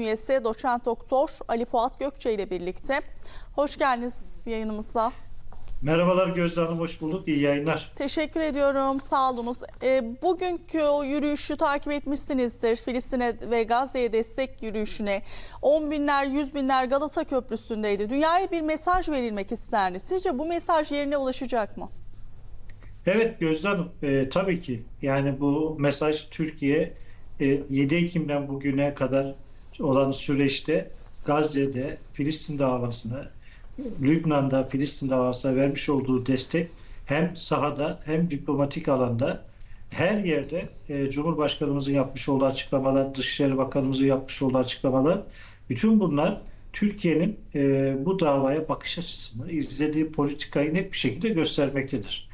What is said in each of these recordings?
üyesi doçent doktor Ali Fuat Gökçe ile birlikte. Hoş geldiniz yayınımıza. Merhabalar Gözde Hanım, hoş bulduk. İyi yayınlar. Teşekkür ediyorum. Sağ olunuz. E, bugünkü o yürüyüşü takip etmişsinizdir. Filistin'e ve Gazze'ye destek yürüyüşüne. On binler, yüz binler Galata Köprüsü'ndeydi. Dünyaya bir mesaj verilmek istendi. Sizce bu mesaj yerine ulaşacak mı? Evet Gözde Hanım, e, tabii ki. Yani bu mesaj Türkiye e, 7 Ekim'den bugüne kadar olan süreçte Gazze'de Filistin davasına, Lübnan'da Filistin davasına vermiş olduğu destek hem sahada hem diplomatik alanda her yerde e, Cumhurbaşkanımızın yapmış olduğu açıklamalar, Dışişleri Bakanımızın yapmış olduğu açıklamalar, bütün bunlar Türkiye'nin e, bu davaya bakış açısını, izlediği politikayı net bir şekilde göstermektedir.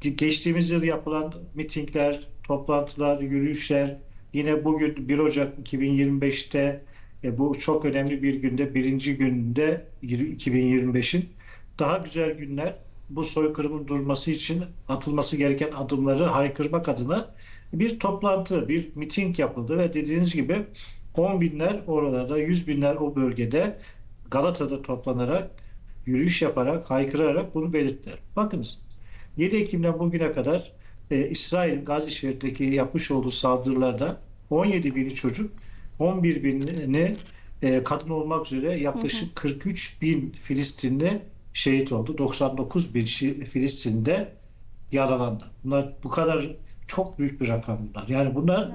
Geçtiğimiz yıl yapılan mitingler, toplantılar, yürüyüşler, yine bugün 1 Ocak 2025'te e, bu çok önemli bir günde, birinci günde 2025'in daha güzel günler bu soykırımın durması için atılması gereken adımları haykırmak adına bir toplantı, bir miting yapıldı ve dediğiniz gibi 10 binler oralarda, 100 binler o bölgede Galata'da toplanarak, yürüyüş yaparak, haykırarak bunu belirttiler. Bakınız 7 Ekim'den bugüne kadar e, İsrail Gazze şeridindeki yapmış olduğu saldırılarda 17 bini çocuk, 11 bini e, kadın olmak üzere yaklaşık 43 bin Filistinli şehit oldu. 99 bin Filistin'de yaralandı. Bunlar bu kadar çok büyük bir rakam bunlar. Yani bunlar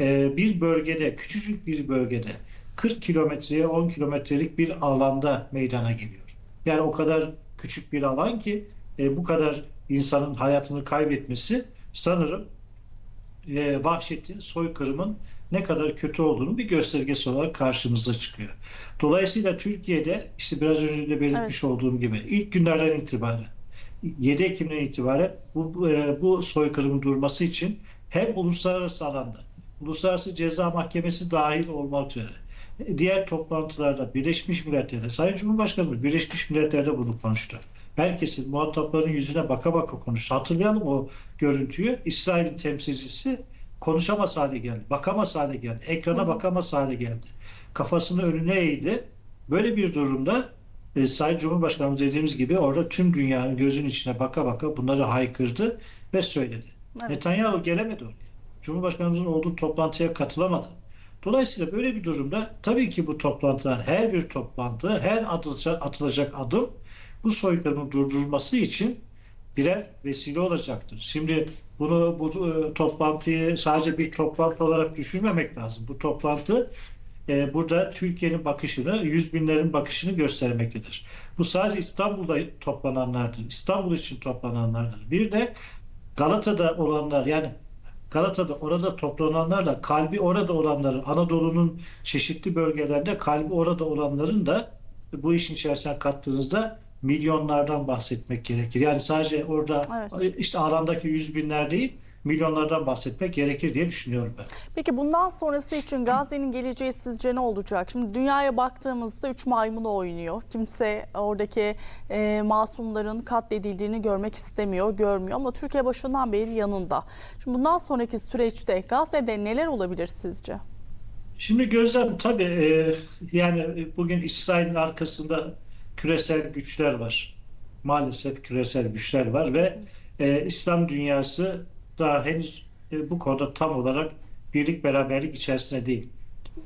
e, bir bölgede, küçücük bir bölgede 40 kilometreye 10 kilometrelik bir alanda meydana geliyor. Yani o kadar küçük bir alan ki e, bu kadar insanın hayatını kaybetmesi sanırım e, vahşetin, soykırımın ne kadar kötü olduğunu bir göstergesi olarak karşımıza çıkıyor. Dolayısıyla Türkiye'de işte biraz önce de belirtmiş olduğum gibi ilk günlerden itibaren 7 Ekim'den itibaren bu, bu, e, bu soykırımın durması için hem uluslararası alanda, Uluslararası Ceza Mahkemesi dahil olmak üzere diğer toplantılarda Birleşmiş Milletler'de Sayın Cumhurbaşkanımız Birleşmiş Milletler'de bunu konuştu. Herkesin muhatapların yüzüne baka baka konuştu. Hatırlayalım o görüntüyü. İsrail'in temsilcisi konuşamaz hale geldi. Bakamaz hale geldi. Ekrana bakamaz hale geldi. Kafasını önüne eğdi. Böyle bir durumda e, Sayın Cumhurbaşkanımız dediğimiz gibi orada tüm dünyanın gözünün içine baka baka bunları haykırdı ve söyledi. Evet. Netanyahu gelemedi oraya. Cumhurbaşkanımızın olduğu toplantıya katılamadı. Dolayısıyla böyle bir durumda tabii ki bu toplantılar, her bir toplantı, her atılacak, atılacak adım bu soykırımın durdurulması için birer vesile olacaktır. Şimdi bunu bu e, toplantıyı sadece bir toplantı olarak düşünmemek lazım. Bu toplantı e, burada Türkiye'nin bakışını, yüz binlerin bakışını göstermektedir. Bu sadece İstanbul'da toplananlardır. İstanbul için toplananlardır. Bir de Galata'da olanlar yani Galata'da orada toplananlarla kalbi orada olanların Anadolu'nun çeşitli bölgelerinde kalbi orada olanların da bu işin içerisine kattığınızda milyonlardan bahsetmek gerekir. Yani sadece orada Evet. işte alandaki yüz binler değil milyonlardan bahsetmek gerekir diye düşünüyorum ben. Peki bundan sonrası için Gazze'nin geleceği sizce ne olacak? Şimdi dünyaya baktığımızda üç maymunu oynuyor. Kimse oradaki e, masumların katledildiğini görmek istemiyor, görmüyor ama Türkiye başından beri yanında. Şimdi bundan sonraki süreçte Gazze'de neler olabilir sizce? Şimdi gözlem tabii e, yani bugün İsrail'in arkasında küresel güçler var. Maalesef küresel güçler var ve e, İslam dünyası daha henüz e, bu konuda tam olarak birlik beraberlik içerisinde değil.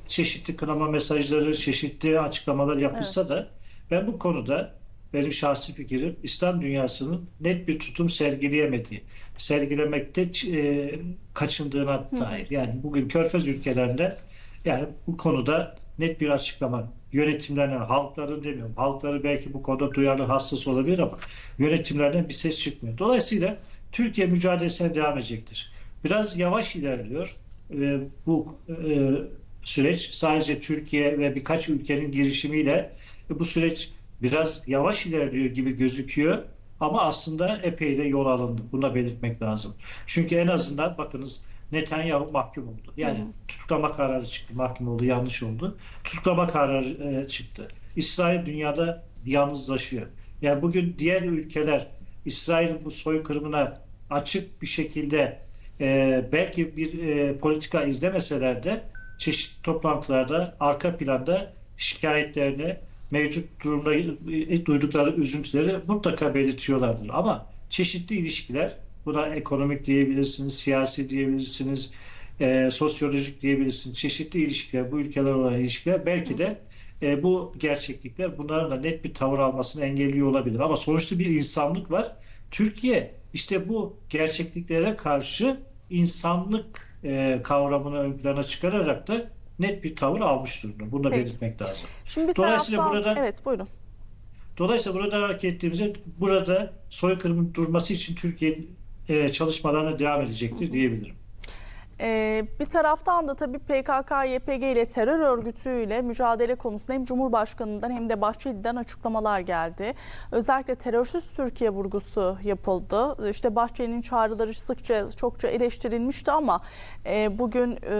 Çeşitli kınama mesajları, çeşitli açıklamalar yapılsa da ben bu konuda benim şahsi fikrim İslam dünyasının net bir tutum sergileyemediği, sergilemekte e, kaçındığına dair. Yani bugün Körfez ülkelerinde yani bu konuda net bir açıklama yönetimlerden, halkların demiyorum. Halkları belki bu konuda duyarlı hassas olabilir ama yönetimlerden bir ses çıkmıyor. Dolayısıyla Türkiye mücadelesine devam edecektir. Biraz yavaş ilerliyor e, bu e, süreç. Sadece Türkiye ve birkaç ülkenin girişimiyle bu süreç biraz yavaş ilerliyor gibi gözüküyor. Ama aslında epey de yol alındı. Bunu da belirtmek lazım. Çünkü en azından bakınız Netanyahu mahkum oldu. Yani tutuklama kararı çıktı. Mahkum oldu. Yanlış oldu. Tutuklama kararı e, çıktı. İsrail dünyada yalnızlaşıyor. Yani bugün diğer ülkeler İsrail'in bu soykırımına açık bir şekilde e, belki bir e, politika izlemeseler de çeşitli toplantılarda arka planda şikayetlerini, mevcut durumda e, duydukları üzüntüleri mutlaka belirtiyorlardır. Ama çeşitli ilişkiler, buna ekonomik diyebilirsiniz, siyasi diyebilirsiniz, e, sosyolojik diyebilirsiniz. Çeşitli ilişkiler, bu ülkeler olan ilişkiler belki de e, bu gerçeklikler bunların da net bir tavır almasını engelliyor olabilir. Ama sonuçta bir insanlık var. Türkiye işte bu gerçekliklere karşı insanlık e, kavramını ön plana çıkararak da net bir tavır almış durumda. Bunu da Peki. belirtmek lazım. Şimdi Dolayısıyla taraftan burada- evet buyurun. Dolayısıyla burada hareket ettiğimizde burada soykırımın durması için Türkiye e, çalışmalarına devam edecektir diyebilirim. Ee, bir taraftan da tabii PKK, YPG ile terör örgütüyle mücadele konusunda hem Cumhurbaşkanı'ndan hem de Bahçeli'den açıklamalar geldi. Özellikle terörsüz Türkiye vurgusu yapıldı. İşte Bahçeli'nin çağrıları sıkça çokça eleştirilmişti ama e, bugün e,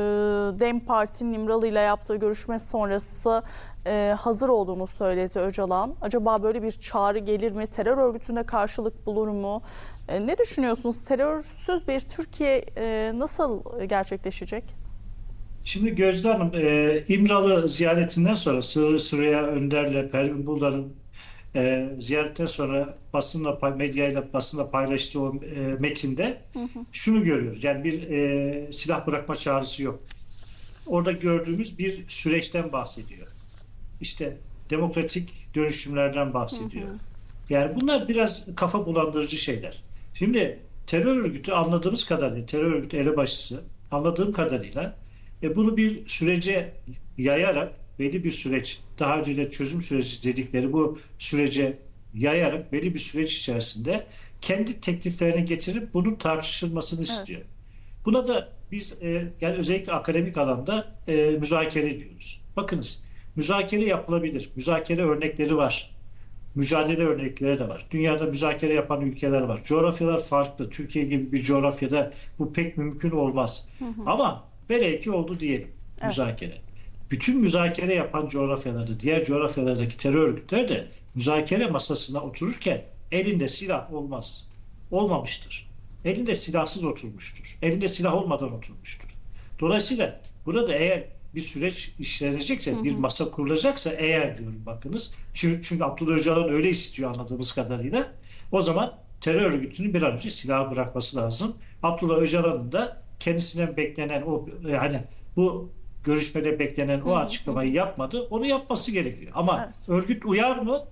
DEM Parti'nin İmralı ile yaptığı görüşme sonrası e, hazır olduğunu söyledi Öcalan. Acaba böyle bir çağrı gelir mi? Terör örgütüne karşılık bulur mu? E, Ne düşünüyorsunuz? Terörsüz bir Türkiye e, nasıl gerçekleşecek? Şimdi Gözde Hanım, e, İmralı ziyaretinden sonra Sır- Süreyya Önder'le Pervin Buldan'ın e, ziyaretinden sonra basınla, medyayla basınla paylaştığı o e, metinde şunu görüyoruz. Yani bir e, silah bırakma çağrısı yok. Orada gördüğümüz bir süreçten bahsediyor. İşte demokratik dönüşümlerden bahsediyor. Yani bunlar biraz kafa bulandırıcı şeyler. Şimdi terör örgütü anladığımız kadarıyla, terör örgütü elebaşısı anladığım kadarıyla e, bunu bir sürece yayarak belli bir süreç, daha önce de çözüm süreci dedikleri bu sürece yayarak belli bir süreç içerisinde kendi tekliflerini getirip bunun tartışılmasını Evet. istiyor. Buna da biz e, yani özellikle akademik alanda e, müzakere ediyoruz. Bakınız müzakere yapılabilir. Müzakere örnekleri var. Mücadele örnekleri de var. Dünyada müzakere yapan ülkeler var. Coğrafyalar farklı. Türkiye gibi bir coğrafyada bu pek mümkün olmaz. Ama velev ki oldu diyelim Evet. müzakere. Bütün müzakere yapan coğrafyalarda, diğer coğrafyalardaki terör örgütleri de müzakere masasına otururken elinde silah olmaz. Olmamıştır. Elinde silahsız oturmuştur. Elinde silah olmadan oturmuştur. Dolayısıyla burada eğer bir süreç işlenecekse, bir masa kurulacaksa eğer diyorum bakınız. Çünkü, çünkü Abdullah Öcalan öyle istiyor anladığımız kadarıyla. O zaman terör örgütünün bir an önce silahı bırakması lazım. Abdullah Öcalan'ın da kendisinden beklenen o yani bu görüşmede beklenen o açıklamayı yapmadı. Onu yapması gerekiyor. Ama Evet. örgüt uyar mı?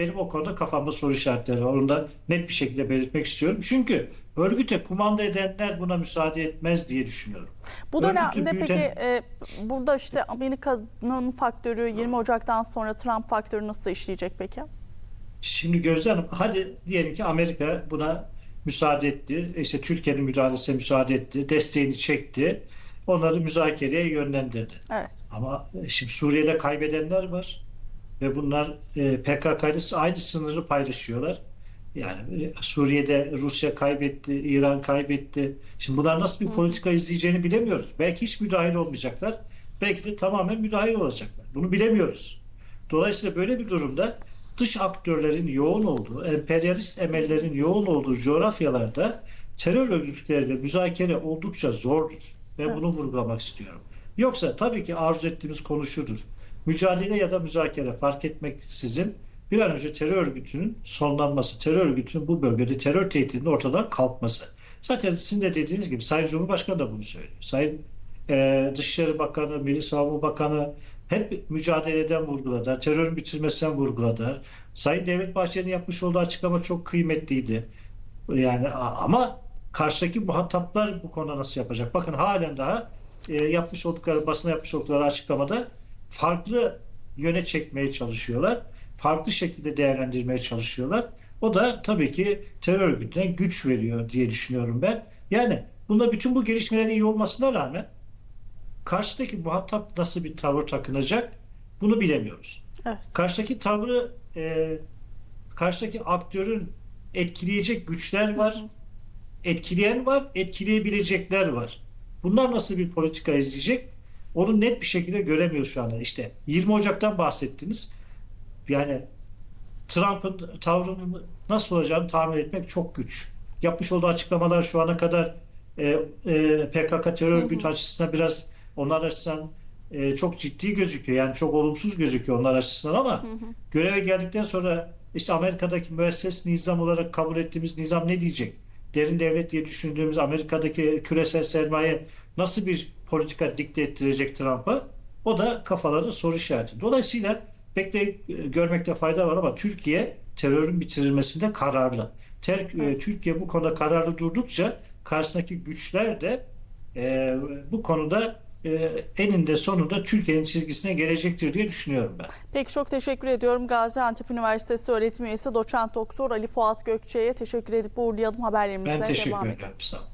Benim o konuda kafamda soru işaretleri var. Onu da net bir şekilde belirtmek istiyorum. Çünkü örgüte kumanda edenler buna müsaade etmez diye düşünüyorum. Bu dönemde peki büyüten- e, burada işte Amerika'nın faktörü 20 Ocak'tan sonra Trump faktörü nasıl işleyecek peki? Şimdi Gözde Hanım hadi diyelim ki Amerika buna müsaade etti. İşte Türkiye'nin müdahalesine müsaade etti. Desteğini çekti. Onları müzakereye yönlendirdi. Evet. Ama e, şimdi Suriye'de kaybedenler var. Ve bunlar e, PKK ile aynı sınırı paylaşıyorlar. Yani e, Suriye'de Rusya kaybetti, İran kaybetti. Şimdi bunlar nasıl bir politika izleyeceğini bilemiyoruz. Belki hiç müdahil olmayacaklar. Belki de tamamen müdahil olacaklar. Bunu bilemiyoruz. Dolayısıyla böyle bir durumda dış aktörlerin yoğun olduğu, emperyalist emellerin yoğun olduğu coğrafyalarda terör örgütleriyle müzakere oldukça zordur. Ve Evet. bunu vurgulamak istiyorum. Yoksa tabii ki arzu ettiğimiz konu şudur. Mücadele ya da müzakere fark etmeksizin bir an önce terör örgütünün sonlanması, terör örgütünün bu bölgede terör tehdidinin ortadan kalkması. Zaten sizin de dediğiniz gibi Sayın Cumhurbaşkanı da bunu söylüyor. Sayın e, Dışişleri Bakanı, Milli Savunma Bakanı hep mücadeleden vurguladı. Terörün bitirmesinden vurguladı. Sayın Devlet Bahçeli'nin yapmış olduğu açıklama çok kıymetliydi. Yani ama karşıdaki muhataplar bu konuda nasıl yapacak? Bakın halen daha e, yapmış oldukları, basına yapmış oldukları açıklamada farklı yöne çekmeye çalışıyorlar. Farklı şekilde değerlendirmeye çalışıyorlar. O da tabii ki terör örgütüne güç veriyor diye düşünüyorum ben. Yani bunda bütün bu gelişmelerin iyi olmasına rağmen karşıdaki muhatap nasıl bir tavır takınacak bunu bilemiyoruz. Evet. Karşıdaki tavrı e, karşıdaki aktörün etkileyecek güçler var. Etkileyen var, etkileyebilecekler var. Bunlar nasıl bir politika izleyecek? Onu net bir şekilde göremiyoruz şu anda. İşte 20 Ocak'tan bahsettiniz. Yani Trump'ın tavrının nasıl olacağını tahmin etmek çok güç. Yapmış olduğu açıklamalar şu ana kadar e, e, PKK terör örgütü açısından biraz onlar açısından e, çok ciddi gözüküyor. Yani çok olumsuz gözüküyor onlar açısından ama göreve geldikten sonra işte Amerika'daki müesses nizam olarak kabul ettiğimiz nizam ne diyecek? Derin devlet diye düşündüğümüz Amerika'daki küresel sermaye nasıl bir politika dikte ettirecek Trump'a? O da kafaların soru işareti. Dolayısıyla bekle e, görmekte fayda var ama Türkiye terörün bitirilmesinde kararlı. Ter- e, Türkiye bu konuda kararlı durdukça karşısındaki güçler de e, bu konuda e, eninde sonunda Türkiye'nin çizgisine gelecektir diye düşünüyorum ben. Peki çok teşekkür ediyorum. Gaziantep Üniversitesi öğretim üyesi doçent doktor Ali Fuat Gökçe'ye teşekkür edip uğurlayalım haberlerimizle Ben teşekkür devam ederim. Sağ olun.